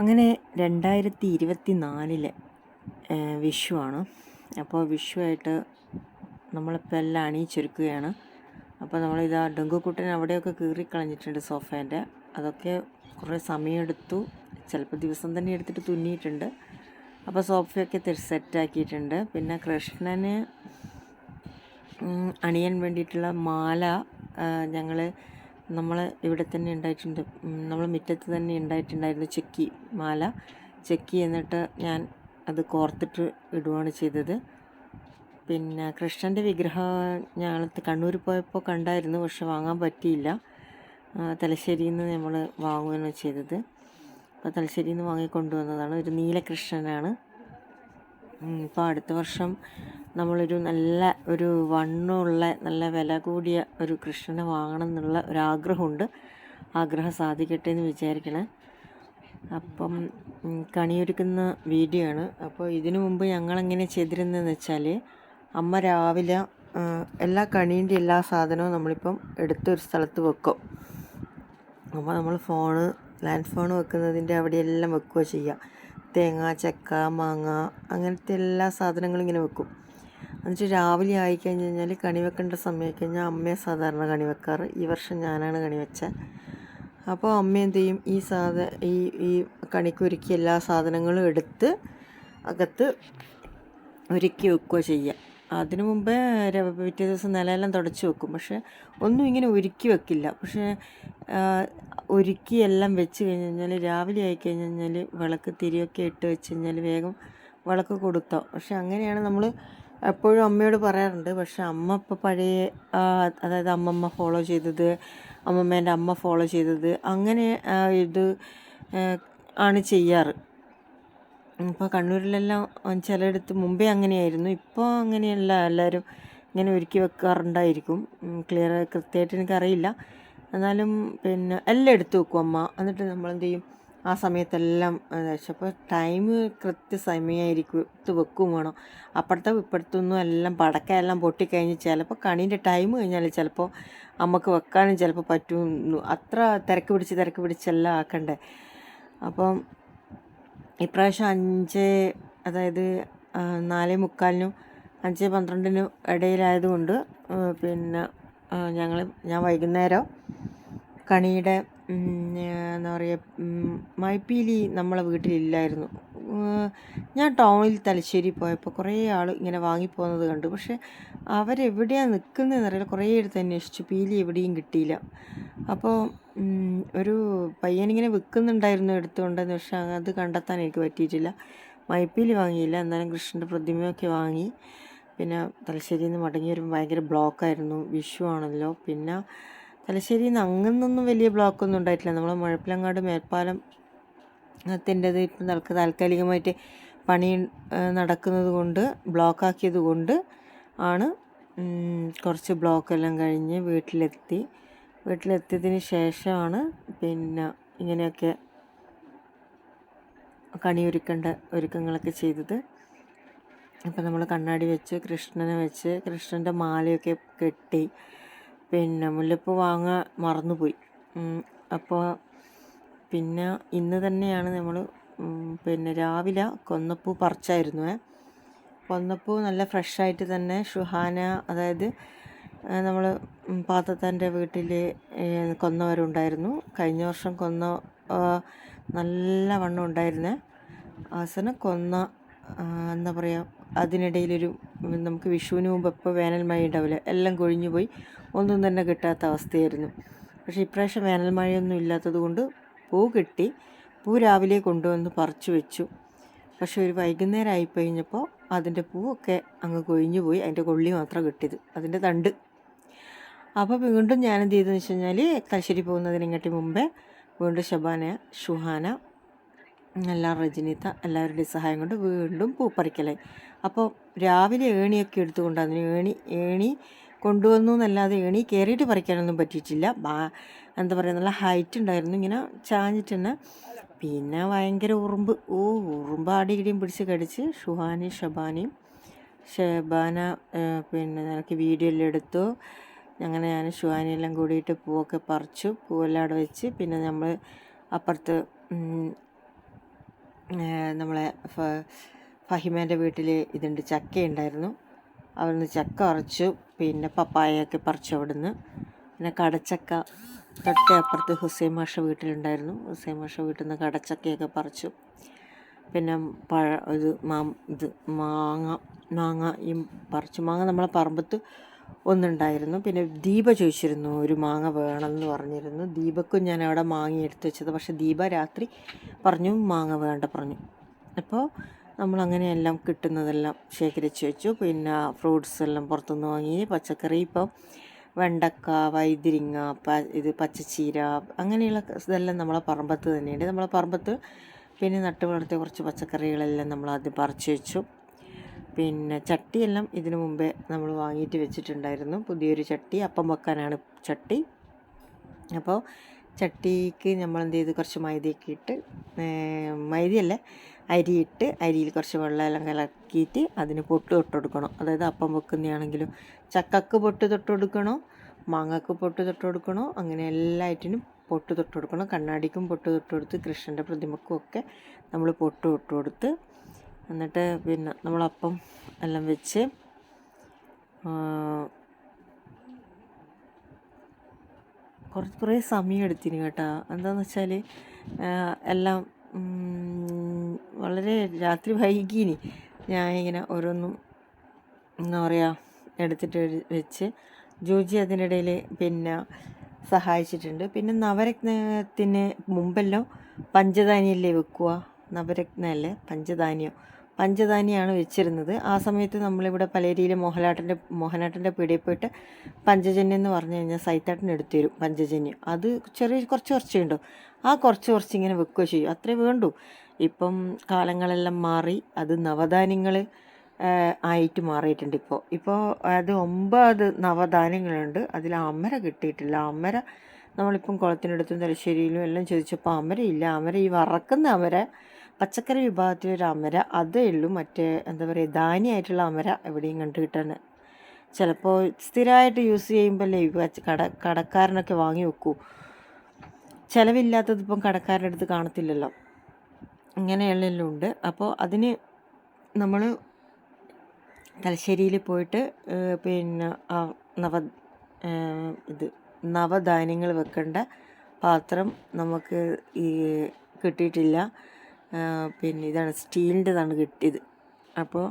അങ്ങനെ രണ്ടായിരത്തി ഇരുപത്തി നാലിലെ വിഷുവാണ്. അപ്പോൾ വിഷുവായിട്ട് നമ്മളിപ്പോൾ എല്ലാം അണിയിച്ചൊരുക്കുകയാണ്. അപ്പോൾ നമ്മളിതാ ഡെങ്കുക്കുട്ടൻ അവിടെയൊക്കെ കീറിക്കളഞ്ഞിട്ടുണ്ട് സോഫേന്റെ അതൊക്കെ കുറേ സമയമെടുത്തു. ചിലപ്പോൾ ദിവസം തന്നെ എടുത്തിട്ട് തുന്നിയിട്ടുണ്ട്. അപ്പോൾ സോഫയൊക്കെ സെറ്റാക്കിയിട്ടുണ്ട്. പിന്നെ കൃഷ്ണന് അണിയാൻ വേണ്ടിയിട്ടുള്ള മാല ഞങ്ങൾ നമ്മൾ ഇവിടെ തന്നെ ഉണ്ടായിട്ടുണ്ട്. നമ്മൾ മുറ്റത്ത് തന്നെ ഉണ്ടായിട്ടുണ്ടായിരുന്നു ചെക്കി മാല. ചെക്കി എന്നിട്ട് ഞാൻ അത് കോർത്തിട്ട് ഇടുകയാണ് ചെയ്തത്. പിന്നെ കൃഷ്ണന്റെ വിഗ്രഹം ഞങ്ങൾ കണ്ണൂർ പോയപ്പോൾ കണ്ടായിരുന്നു പക്ഷെ വാങ്ങാൻ പറ്റിയില്ല. തലശ്ശേരിയിൽ നിന്ന് നമ്മൾ വാങ്ങുകയാണ് ചെയ്തത്. അപ്പോൾ തലശ്ശേരിയിൽ നിന്ന് വാങ്ങിക്കൊണ്ടുവന്നതാണ്. ഒരു നീലകൃഷ്ണനാണ്. ഇപ്പോൾ അടുത്ത വർഷം നമ്മളൊരു നല്ല ഒരു വണ്ണമുള്ള നല്ല വില കൂടിയ ഒരു കൃഷ്ണനെ വാങ്ങണം എന്നുള്ള ഒരാഗ്രഹമുണ്ട് ആഗ്രഹം സാധിക്കട്ടെ എന്ന് വിചാരിക്കണേ. അപ്പം കണിയൊരുക്കുന്ന വീഡിയോ ആണ് അപ്പോൾ ഇതിനു മുമ്പ് ഞങ്ങളെങ്ങനെ ചെയ്തിരുന്നതെന്ന് വെച്ചാൽ അമ്മ രാവിലെ എല്ലാ കണീന്റെ എല്ലാ സാധനവും നമ്മളിപ്പം എടുത്തൊരു സ്ഥലത്ത് വെക്കും. അപ്പോൾ നമ്മൾ ഫോണ് ലാൻഡ് ഫോൺ വെക്കുന്നതിന്റെ അവിടെയെല്ലാം വെക്കുകയോ ചെയ്യുക തേങ്ങ ചക്ക മാങ്ങ അങ്ങനത്തെ എല്ലാ സാധനങ്ങളും ഇങ്ങനെ വെക്കും. എന്നിട്ട് രാവിലെ ആയി കഴിഞ്ഞ് കഴിഞ്ഞാൽ കണി വെക്കേണ്ട സമയം കഴിഞ്ഞാൽ അമ്മയെ സാധാരണ കണി വെക്കാറ്. ഈ വർഷം ഞാനാണ് കണി വെച്ചത് അപ്പോൾ അമ്മ എന്ത് ചെയ്യും? ഈ സാധ ഈ ഈ കണിക്കൊരുക്കി എല്ലാ സാധനങ്ങളും എടുത്ത് അകത്ത് ഒരുക്കി വെക്കുക ചെയ്യുക. അതിനു മുമ്പേ പിറ്റേ ദിവസം നിലയെല്ലാം തുടച്ച് വെക്കും. പക്ഷെ ഒന്നും ഇങ്ങനെ ഒരുക്കി വെക്കില്ല. പക്ഷേ ഒരുക്കി എല്ലാം വെച്ച് കഴിഞ്ഞ് കഴിഞ്ഞാൽ രാവിലെ ആയി കഴിഞ്ഞ് കഴിഞ്ഞാൽ വിളക്ക് തിരിയൊക്കെ ഇട്ട് വെച്ച് കഴിഞ്ഞാൽ വേഗം വിളക്ക് കൊടുത്തോ. പക്ഷെ അങ്ങനെയാണ് നമ്മൾ എപ്പോഴും അമ്മയോട് പറയാറുണ്ട്. പക്ഷെ അമ്മ ഇപ്പോൾ പഴയ അതായത് അമ്മമ്മ ഫോളോ ചെയ്തത് അമ്മമ്മേന്റെ അമ്മ ഫോളോ ചെയ്തത് അങ്ങനെ ഇത് ആണ് ചെയ്യാറ്. ഇപ്പോൾ കണ്ണൂരിലെല്ലാം ചിലയിടത്ത് മുമ്പേ അങ്ങനെയായിരുന്നു. ഇപ്പോൾ അങ്ങനെയല്ല. എല്ലാവരും ഇങ്ങനെ ഒരുക്കി വെക്കാറുണ്ടായിരിക്കും. ക്ലിയർ കൃത്യമായിട്ട് എനിക്കറിയില്ല. എന്നാലും പിന്നെ എല്ലാം എടുത്തു വെക്കും അമ്മ. എന്നിട്ട് നമ്മൾ എന്ത് ചെയ്യും? ആ സമയത്തെല്ലാം അപ്പോൾ ടൈം കൃത്യ സമയമായിരിക്കും എടുത്ത് വെക്കും വേണം. അപ്പുറത്തെ ഇപ്പുറത്തൊന്നും എല്ലാം പടക്കയെല്ലാം പൊട്ടിക്കഴിഞ്ഞ് ചിലപ്പോൾ കണീന്റെ ടൈം കഴിഞ്ഞാൽ ചിലപ്പോൾ അമ്മയ്ക്ക് വെക്കാനും ചിലപ്പോൾ പറ്റും അത്ര തിരക്ക് പിടിച്ച് തിരക്ക് പിടിച്ചെല്ലാം ആക്കണ്ടേ? അപ്പം ഇപ്രാവശ്യം അഞ്ച് അതായത് നാല് മുക്കാലിനും അഞ്ച് പന്ത്രണ്ടിനും ഇടയിലായതുകൊണ്ട് പിന്നെ ഞങ്ങൾ ഞാൻ വൈകുന്നേരം കണിയുടെ എന്താ പറയുക മൈപ്പീലി നമ്മളെ വീട്ടിലില്ലായിരുന്നു. ഞാൻ ടൗണിൽ തലശ്ശേരി പോയപ്പോൾ കുറേ ആൾ ഇങ്ങനെ വാങ്ങിപ്പോകുന്നത് കണ്ടു. പക്ഷേ അവരെവിടെയാണ് നിൽക്കുന്നതെന്ന് അറിയില്ല. കുറേ അടുത്ത് അന്വേഷിച്ചു. പീലി എവിടെയും കിട്ടിയില്ല. അപ്പോൾ ഒരു പയ്യനിങ്ങനെ വിൽക്കുന്നുണ്ടായിരുന്നു എടുത്തുകൊണ്ടെന്ന് പക്ഷേ അത് കണ്ടെത്താൻ എനിക്ക് പറ്റിയിട്ടില്ല. മയിപ്പീലി വാങ്ങിയില്ല. എന്നാലും കൃഷ്ണന്റെ പ്രതിമയൊക്കെ വാങ്ങി. പിന്നെ തലശ്ശേരിയിൽ നിന്ന് മടങ്ങി വരുമ്പോൾ ഭയങ്കര ബ്ലോക്കായിരുന്നു. വിഷു ആണല്ലോ. പിന്നെ തലശ്ശേരിയിൽ നിന്ന് അങ്ങനൊന്നും വലിയ ബ്ലോക്കൊന്നും ഉണ്ടായിട്ടില്ല. നമ്മൾ മുഴപ്പിലങ്ങാട് മേൽപ്പാലം ത്തിന്റെത് ഇപ്പം തൽക്ക താൽക്കാലികമായിട്ട് പണി നടക്കുന്നത് കൊണ്ട് ബ്ലോക്കാക്കിയത് കൊണ്ട് ആണ് കുറച്ച് ബ്ലോക്കെല്ലാം കഴിഞ്ഞ് വീട്ടിലെത്തി. വീട്ടിലെത്തിയതിന് ശേഷമാണ് പിന്നെ ഇങ്ങനെയൊക്കെ കണിയൊരുക്കേണ്ട ഒരുക്കങ്ങളൊക്കെ ചെയ്തത്. അപ്പം നമ്മൾ കണ്ണാടി വെച്ച് കൃഷ്ണനെ വെച്ച് കൃഷ്ണന്റെ മാലയൊക്കെ കെട്ടി പിന്നെ മുല്ലപ്പൂ വാങ്ങാൻ മറന്നുപോയി. അപ്പോൾ പിന്നെ ഇന്ന് തന്നെയാണ് നമ്മൾ പിന്നെ രാവിലെ കൊന്നപ്പൂ പറിച്ചായിരുന്നു. കൊന്നപ്പൂ നല്ല ഫ്രഷായിട്ട് തന്നെ ഷുഹാന അതായത് നമ്മൾ പാത്രത്തന്റെ വീട്ടിൽ കൊന്നവരുണ്ടായിരുന്നു. കഴിഞ്ഞ വർഷം കൊന്ന നല്ല വണ്ണം ഉണ്ടായിരുന്നേ. അവസാനം കൊന്ന എന്താ പറയുക അതിനിടയിലൊരു നമുക്ക് വിഷുവിന് മുമ്പ് ഇപ്പോൾ വേനൽ മഴ ഉണ്ടാവില്ല എല്ലാം കൊഴിഞ്ഞു പോയി ഒന്നും തന്നെ കിട്ടാത്ത അവസ്ഥയായിരുന്നു. പക്ഷേ ഇപ്രാവശ്യം വേനൽ മഴയൊന്നും ഇല്ലാത്തത് കൊണ്ട് പൂ കിട്ടി. പൂ രാവിലെ കൊണ്ടുവന്ന് പറിച്ചു വെച്ചു. പക്ഷെ ഒരു വൈകുന്നേരം ആയി കഴിഞ്ഞപ്പോൾ അതിന്റെ പൂവൊക്കെ അങ്ങ് കൊഴിഞ്ഞു പോയി. അതിന്റെ കൊള്ളി മാത്രം കിട്ടിയത്. അതിന്റെ തണ്ട്. അപ്പോൾ വീണ്ടും ഞാൻ എന്ത് ചെയ്തെന്ന് വെച്ച് കഴിഞ്ഞാൽ തലശ്ശേരി പോകുന്നതിനെക്കാട്ടി മുമ്പേ വീണ്ടും ശബാന ഷുഹാന എല്ലാ റജനീത്ത എല്ലാവരുടെയും സഹായം കൊണ്ട് വീണ്ടും പൂപ്പറിക്കലായി അപ്പോൾ രാവിലെ ഏണിയൊക്കെ എടുത്തുകൊണ്ട് അതിന് ഏണി ഏണി കൊണ്ടുവന്നു എന്നല്ലാതെ ഏണി കയറിയിട്ട് പറിക്കാനൊന്നും പറ്റിയിട്ടില്ല. ബാ എന്താ പറയുക നല്ല ഹൈറ്റ് ഉണ്ടായിരുന്നു. ഇങ്ങനെ ചാഞ്ഞിട്ട് തന്നെ പിന്നെ ഭയങ്കര ഉറുമ്പ്. ഓ ഉറുമ്പ് ആടിയിടിയും പിടിച്ച് കടിച്ച് ഷുഹാനി ഷബാനിയും ഷബാന പിന്നെ നിനക്ക് വീഡിയോ എല്ലാം എടുത്തു. അങ്ങനെ ഞാൻ ഷുഹാനിയെല്ലാം കൂടിയിട്ട് പൂവൊക്കെ പറിച്ചു. പൂവെല്ലാം അവിടെ വെച്ച്. പിന്നെ നമ്മൾ അപ്പുറത്ത് നമ്മളെ ഫഹിമേന്റെ വീട്ടിൽ ഇതുണ്ട്. ചക്ക ഉണ്ടായിരുന്നു അവിടുന്ന് ചക്ക പറിച്ചു പിന്നെ പപ്പായയൊക്കെ പറിച്ചു അവിടുന്ന്. പിന്നെ കടച്ചക്ക തൊട്ടേ അപ്പുറത്ത് ഹുസൈൻ മാഷ വീട്ടിലുണ്ടായിരുന്നു. ഹുസൈൻ മാഷ വീട്ടിൽ നിന്ന് കടച്ചക്കയൊക്കെ പറിച്ചു. പിന്നെ പഴ ഇത് മാ ഇത് മാങ്ങ മാങ്ങ ഈ പറിച്ചു. മാങ്ങ നമ്മളെ പറമ്പത്ത് ഒന്നുണ്ടായിരുന്നു. പിന്നെ ദീപ ചോദിച്ചിരുന്നു ഒരു മാങ്ങ വേണമെന്ന് പറഞ്ഞിരുന്നു. ദീപക്കും ഞാൻ അവിടെ മാങ്ങ എടുത്തു വെച്ചത്. പക്ഷേ ദീപ രാത്രി പറഞ്ഞു മാങ്ങ വേണ്ട പറഞ്ഞു. അപ്പോൾ നമ്മളങ്ങനെ എല്ലാം കിട്ടുന്നതെല്ലാം ശേഖരിച്ച് വെച്ചു. പിന്നെ ഫ്രൂട്ട്സ് എല്ലാം പുറത്തുനിന്ന് വാങ്ങി. പച്ചക്കറി ഇപ്പം വെണ്ടക്ക വൈതിരിങ്ങ പ ഇത് പച്ചച്ചീര അങ്ങനെയുള്ള ഇതെല്ലാം നമ്മളെ പറമ്പത്ത് തന്നെയുണ്ട്. നമ്മളെ പറമ്പത്ത് പിന്നെ നട്ടു വളർത്തിയ കുറച്ച് പച്ചക്കറികളെല്ലാം നമ്മൾ ആദ്യം പറിച്ചു വെച്ചു. പിന്നെ ചട്ടിയെല്ലാം ഇതിനു മുമ്പേ നമ്മൾ വാങ്ങിയിട്ട് വെച്ചിട്ടുണ്ടായിരുന്നു. പുതിയൊരു ചട്ടി അപ്പം വെക്കാനാണ് ചട്ടി. അപ്പോൾ ചട്ടിക്ക് നമ്മൾ എന്ത് ചെയ്ത് കുറച്ച് മൈദയൊക്കെ ഇട്ട് മൈദയല്ല അരിയിട്ട് അരിയിൽ കുറച്ച് വെള്ളമെല്ലാം കലക്കിയിട്ട് അതിന് പൊട്ട് തൊട്ട് കൊടുക്കണം അതായത് അപ്പം വെക്കുന്നതാണെങ്കിലും ചക്കക്ക് പൊട്ട് തൊട്ട് കൊടുക്കണോ മാങ്ങക്ക് പൊട്ട് തൊട്ട് കൊടുക്കണോ അങ്ങനെ എല്ലാറ്റിനും പൊട്ട് തൊട്ട് കൊടുക്കണം കണ്ണാടിക്കും പൊട്ട് തൊട്ട് കൊടുത്ത് കൃഷ്ണന്റെ പ്രതിമക്കും ഒക്കെ നമ്മൾ പൊട്ട് തൊട്ട് കൊടുത്ത് എന്നിട്ട് പിന്നെ നമ്മളപ്പം എല്ലാം വെച്ച് ആ, കുറച്ച് കുറേ സമയം എടുത്തിന് കേട്ടോ. എന്താന്ന് വെച്ചാൽ എല്ലാം വളരെ രാത്രി വൈകിനി ഞാൻ ഇങ്ങനെ ഓരോന്നും എന്താ പറയുക എടുത്തിട്ട് വെച്ച് ജോജി അതിനിടയിൽ പിന്നെ സഹായിച്ചിട്ടുണ്ട്. പിന്നെ നവരത്നത്തിന് മുമ്പെല്ലാം പഞ്ചധാന്യല്ലേ വെക്കുക നവരത്നമല്ലേ പഞ്ചധാന്യം. പഞ്ചധാന്യമാണ് വെച്ചിരുന്നത്. ആ സമയത്ത് നമ്മളിവിടെ പലേരിയിൽ മോഹനാട്ടന്റെ മോഹനാട്ടന്റെ പീടിയിൽ പോയിട്ട് പഞ്ചജന്യം എന്ന് പറഞ്ഞു കഴിഞ്ഞാൽ സൈത്താട്ടൻ എടുത്തു തരും പഞ്ചജന്യം. അത് ചെറിയ കുറച്ച് കുറച്ചേ ഉണ്ടോ? ആ കുറച്ച് കുറച്ച് ഇങ്ങനെ വെക്കുകയോ ചെയ്യും. അത്രേ വേണ്ടൂ. ഇപ്പം കാലങ്ങളെല്ലാം മാറി അത് നവധാന്യങ്ങൾ ആയിട്ട് മാറിയിട്ടുണ്ട് ഇപ്പോൾ ഇപ്പോൾ അത് ഒമ്പത് നവധാന്യങ്ങളുണ്ട്. അതിൽ അമര കിട്ടിയിട്ടില്ല. അമര നമ്മളിപ്പം കുളത്തിനടുത്തും തലശ്ശേരിയിലും എല്ലാം ചോദിച്ചപ്പോൾ ഇല്ല അമര ഈ വറക്കുന്ന അമര പച്ചക്കറി വിഭാഗത്തിലൊരു അമര അതേ ഉള്ളൂ. മറ്റേ എന്താ പറയുക ധാന്യമായിട്ടുള്ള അമര എവിടെയും കണ്ടു കിട്ടാണ് ചിലപ്പോൾ സ്ഥിരമായിട്ട് യൂസ് ചെയ്യുമ്പോഴല്ലേ ഈ കട കടക്കാരനൊക്കെ വാങ്ങി വെക്കൂ. ചിലവില്ലാത്തത് ഇപ്പം കടക്കാരുടെ അടുത്ത് കാണത്തില്ലല്ലോ. ഇങ്ങനെയുള്ളതെല്ലാം ഉണ്ട്. അപ്പോൾ അതിന് നമ്മൾ തലശ്ശേരിയിൽ പോയിട്ട് പിന്നെ ആ നവ ഇത് നവധാന്യങ്ങൾ വെക്കേണ്ട പാത്രം നമുക്ക് ഈ കിട്ടിയിട്ടില്ല. പിന്നെ ഇതാണ് സ്റ്റീലിന്റെതാണ് കിട്ടിയത്. അപ്പോൾ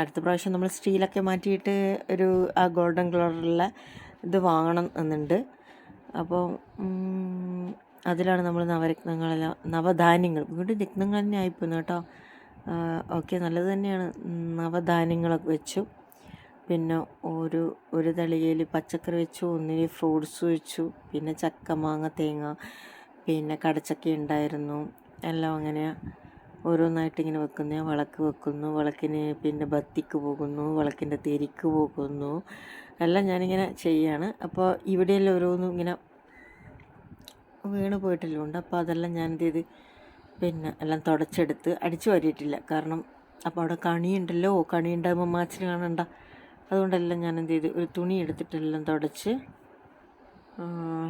അടുത്ത പ്രാവശ്യം നമ്മൾ സ്റ്റീലൊക്കെ മാറ്റിയിട്ട് ഒരു ആ ഗോൾഡൻ കളറുള്ള ഇത് വാങ്ങണം എന്നുണ്ട്. അപ്പോൾ അതിലാണ് നമ്മൾ നവരത്നങ്ങളെല്ലാം നവധാന്യങ്ങൾ. വീണ്ടും രത്നങ്ങൾ തന്നെ ആയിപ്പോന്നു കേട്ടോ. ഓക്കെ നല്ലത് തന്നെയാണ്. നവധാന്യങ്ങളൊക്കെ വെച്ചു. പിന്നെ ഒരു ഒരു തളികയിൽ പച്ചക്കറി വെച്ചു. ഒന്നിന് ഫ്രൂട്ട്സ് വെച്ചു. പിന്നെ ചക്ക മാങ്ങ തേങ്ങ പിന്നെ കടച്ചക്ക ഉണ്ടായിരുന്നു. എല്ലാം അങ്ങനെ ഓരോന്നായിട്ട് ഇങ്ങനെ വെക്കുന്ന. വിളക്ക് വെക്കുന്നു. വിളക്കിന് പിന്നെ ബത്തിക്ക് പോകുന്നു. വിളക്കിന്റെ തിരിക്ക് പോകുന്നു. എല്ലാം ഞാനിങ്ങനെ ചെയ്യാണ്. അപ്പോൾ ഇവിടെയെല്ലാം ഓരോന്നും ഇങ്ങനെ വീണ് പോയിട്ടെല്ലാം ഉണ്ട് അപ്പോൾ അതെല്ലാം ഞാൻ എന്ത് ചെയ്ത് പിന്നെ എല്ലാം തുടച്ചെടുത്ത് അടിച്ചു വാരിയിട്ടില്ല. കാരണം അപ്പോൾ അവിടെ കണിയുണ്ടല്ലോ. കണി ഉണ്ടാകുമ്പോൾ മാച്ചിന് കാണണ്ട. അതുകൊണ്ടെല്ലാം ഞാൻ എന്ത് ചെയ്ത് ഒരു തുണി എടുത്തിട്ടെല്ലാം തുടച്ച് ആ, ഉം,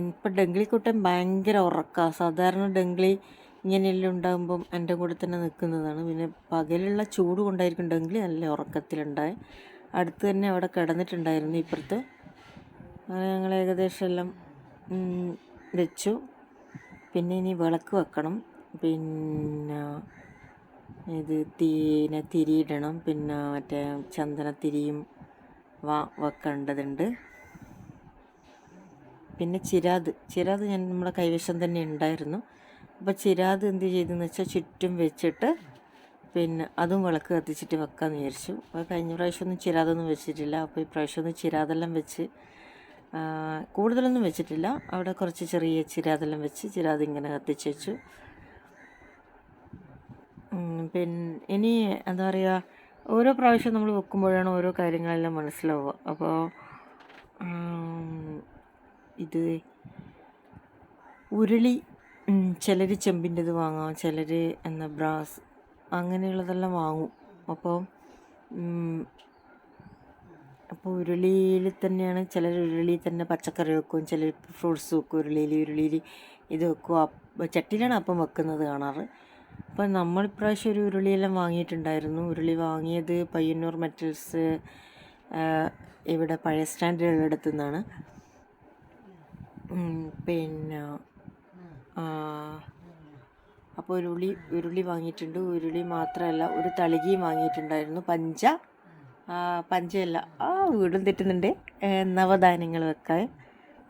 ഇപ്പം ഡെങ്കിളിക്കുട്ടൻ ഭയങ്കര ഉറക്കമാണ് സാധാരണ ഡെങ്കിളി ഇങ്ങനെയെല്ലാം ഉണ്ടാകുമ്പം എന്റെ കൂടെ തന്നെ നിൽക്കുന്നതാണ് പിന്നെ പകലുള്ള ചൂട് കൊണ്ടായിരിക്കും ഡെങ്കിളി നല്ല ഉറക്കത്തിലുണ്ടായി. അടുത്ത് തന്നെ അവിടെ കിടന്നിട്ടുണ്ടായിരുന്നു ഇപ്പുറത്ത്. അങ്ങനെ ഞങ്ങൾ ഏകദേശം എല്ലാം വെച്ചു. പിന്നെ ഇനി വിളക്ക് വെക്കണം. പിന്നെ ഇത് തീനെ തിരിയിടണം. പിന്നെ മറ്റേ ചന്ദനത്തിരിയും വ വെക്കേണ്ടതുണ്ട്. പിന്നെ ചിരാത്. ചിരാത് ഞാൻ നമ്മുടെ കൈവശം തന്നെ ഉണ്ടായിരുന്നു. അപ്പോൾ ചിരാത് എന്ത് ചെയ്തെന്ന് വെച്ചാൽ ചുറ്റും വെച്ചിട്ട് പിന്നെ അതും വിളക്ക് കത്തിച്ചിട്ട് വെക്കാമെന്ന് വിചാരിച്ചു. അപ്പോൾ കഴിഞ്ഞ പ്രാവശ്യമൊന്നും ചിരാതൊന്നും വെച്ചിട്ടില്ല. അപ്പോൾ ഈ പ്രാവശ്യമൊന്നും ചിരാതെല്ലാം വെച്ച് കൂടുതലൊന്നും വെച്ചിട്ടില്ല. അവിടെ കുറച്ച് ചെറിയ ചിരാതെല്ലാം വെച്ച് ചിരാത് ഇങ്ങനെ കത്തിച്ച് വെച്ചു. പിന്നെ ഇനി എന്താ പറയുക ഓരോ പ്രാവശ്യം നമ്മൾ വെക്കുമ്പോഴാണ് ഓരോ കാര്യങ്ങളെല്ലാം മനസ്സിലാവുക. അപ്പോൾ ഇത് ഉരുളി ചിലർ ചെമ്പിന്റെത് വാങ്ങാം ചിലർ എന്താ ബ്രാസ് അങ്ങനെയുള്ളതെല്ലാം വാങ്ങും. അപ്പോൾ അപ്പോൾ ഉരുളിയിൽ തന്നെയാണ് ചിലർ ഉരുളിയിൽ തന്നെ പച്ചക്കറി വെക്കും ചിലർ ഫ്രൂട്ട്സ് വെക്കും ഉരുളിയിൽ ഉരുളിയിൽ ഇത് വെക്കും. ചട്ടിയിലാണ് അപ്പം വെക്കുന്നത് കാണാറ്. അപ്പം നമ്മൾ ഇപ്രാവശ്യം ഒരു ഉരുളിയെല്ലാം വാങ്ങിയിട്ടുണ്ടായിരുന്നു. ഉരുളി വാങ്ങിയത് പയ്യന്നൂർ മെറ്റൽസ് ഇവിടെ പഴയ സ്റ്റാൻഡേർഡ് അടുത്തു നിന്നാണ് പിന്നെ അപ്പോൾ ഉരുളി ഉരുളി വാങ്ങിയിട്ടുണ്ട്. ഉരുളി മാത്രമല്ല ഒരു തളികയും വാങ്ങിയിട്ടുണ്ടായിരുന്നു. പഞ്ച പഞ്ചയല്ല ആ വീടും തെറ്റുന്നുണ്ട്. നവധാന്യങ്ങൾ വെക്കാൻ.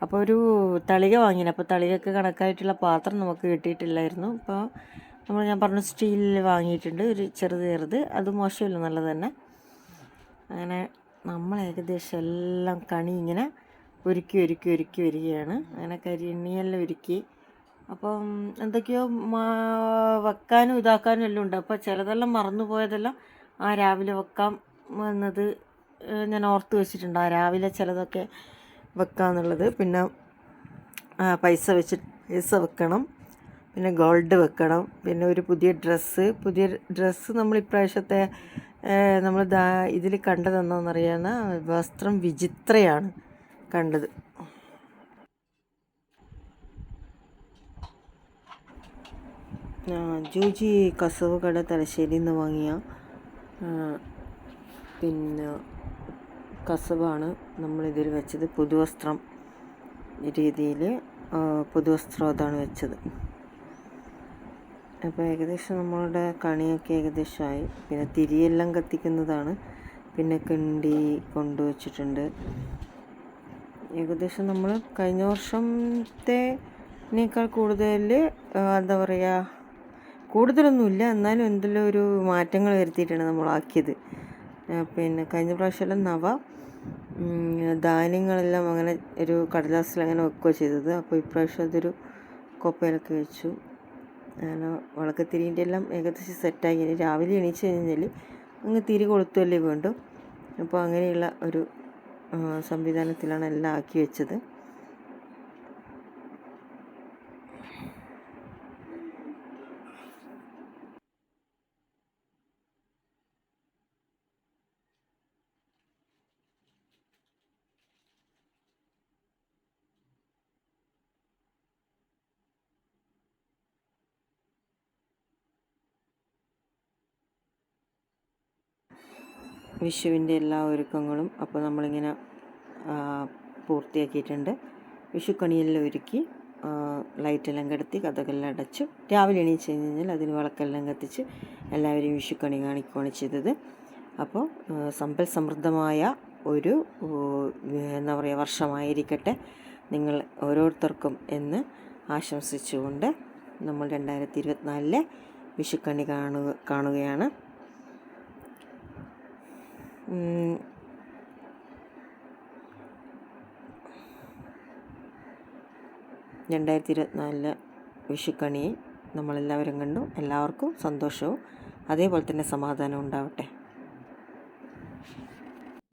അപ്പോൾ ഒരു തളിക വാങ്ങിന്. അപ്പോൾ തളികക്ക് കണക്കായിട്ടുള്ള പാത്രം നമുക്ക് കിട്ടിയിട്ടില്ലായിരുന്നു. അപ്പോൾ നമ്മൾ ഞാൻ പറഞ്ഞു സ്റ്റീലിൽ വാങ്ങിയിട്ടുണ്ട്. ഒരു ചെറുത് ചെറുത്. അത് മോശമില്ല നല്ലത് തന്നെ. അങ്ങനെ നമ്മൾ ഏകദേശം എല്ലാം കണി ഇങ്ങനെ ഒരുക്കി ഒരുക്കി ഒരുക്കി വരികയാണ്. അങ്ങനെ കരിയെണ്ണിയെല്ലാം ഒരുക്കി അപ്പം എന്തൊക്കെയോ വെക്കാനും ഇതാക്കാനും എല്ലാം ഉണ്ട്. അപ്പോൾ ചിലതെല്ലാം മറന്നു പോയതെല്ലാം ആ രാവിലെ വെക്കാം എന്നത് ഞാൻ ഓർത്ത് വെച്ചിട്ടുണ്ട്. ആ രാവിലെ ചിലതൊക്കെ വെക്കാന്നുള്ളത് പിന്നെ പൈസ വെച്ച് പൈസ വെക്കണം. പിന്നെ ഗോൾഡ് വെക്കണം. പിന്നെ ഒരു പുതിയ ഡ്രസ്സ്. പുതിയ ഡ്രസ്സ് നമ്മൾ ഇപ്രാവശ്യത്തെ നമ്മൾ ഇതിൽ കണ്ടതെന്നാണെന്നറിയാവുന്ന വസ്ത്രം വിചിത്രയാണ്. കണ്ടത്. ജൂജി കസവ് കട തലശ്ശേരിയിൽ നിന്ന് വാങ്ങിയ പിന്നെ കസവാണ് നമ്മളിതിൽ വെച്ചത്. പുതുവസ്ത്രം രീതിയിൽ പുതുവസ്ത്രം അതാണ് വെച്ചത്. അപ്പോൾ ഏകദേശം നമ്മളുടെ കണിയൊക്കെ ഏകദേശമായി. പിന്നെ തിരിയെല്ലാം കത്തിക്കുന്നതാണ്. പിന്നെ കിണ്ടി കൊണ്ടുവച്ചിട്ടുണ്ട് ഏകദേശം നമ്മൾ കഴിഞ്ഞ വർഷത്തെക്കാൾ കൂടുതൽ എന്താ പറയുക കൂടുതലൊന്നുമില്ല. എന്നാലും എന്തെല്ലാം ഒരു മാറ്റങ്ങൾ വരുത്തിയിട്ടാണ് നമ്മൾ ആക്കിയത്. പിന്നെ കഴിഞ്ഞ പ്രാവശ്യമെല്ലാം നവ ധാന്യങ്ങളെല്ലാം അങ്ങനെ ഒരു കടലാസിൽ അങ്ങനെ വെക്കുക ചെയ്തത്. അപ്പോൾ ഇപ്രാവശ്യം അതൊരു കൊപ്പയിലൊക്കെ വെച്ചു. അങ്ങനെ വിളക്കത്തിരിന്റെ എല്ലാം ഏകദേശം സെറ്റായി. രാവിലെ എണീച്ച് കഴിഞ്ഞാൽ അങ്ങ് തിരി കൊളുത്തുമല്ലേ വേണ്ടു. അപ്പോൾ അങ്ങനെയുള്ള ഒരു സംവിധാനത്തിലാണ് എല്ലാം ആക്കി വെച്ചത്. വിഷുവിന്റെ എല്ലാ ഒരുക്കങ്ങളും അപ്പോൾ നമ്മളിങ്ങനെ പൂർത്തിയാക്കിയിട്ടുണ്ട്. വിഷുക്കണിയെല്ലാം ഒരുക്കി ലൈറ്റെല്ലാം കിടത്തി കഥകളെല്ലാം അടച്ചു. രാവിലെ എണീച്ച് കഴിഞ്ഞ് കഴിഞ്ഞാൽ അതിന് വിളക്കെല്ലാം കത്തിച്ച് എല്ലാവരെയും വിഷുക്കണി കാണിക്കുകയാണ് ചെയ്തത്. അപ്പോൾ സമ്പൽ സമൃദ്ധമായ ഒരു എന്താ പറയുക വർഷമായിരിക്കട്ടെ നിങ്ങൾ ഓരോരുത്തർക്കും എന്ന് ആശംസിച്ചുകൊണ്ട് നമ്മൾ രണ്ടായിരത്തി ഇരുപത്തിനാലിലെ വിഷുക്കണി കാണുക കാണുകയാണ്. രണ്ടായിരത്തി ഇരുപത്തിനാലിലെ വിഷുക്കണി നമ്മളെല്ലാവരും കണ്ടു. എല്ലാവർക്കും സന്തോഷവും. അതേപോലെ തന്നെ സമാധാനവും ഉണ്ടാവട്ടെ.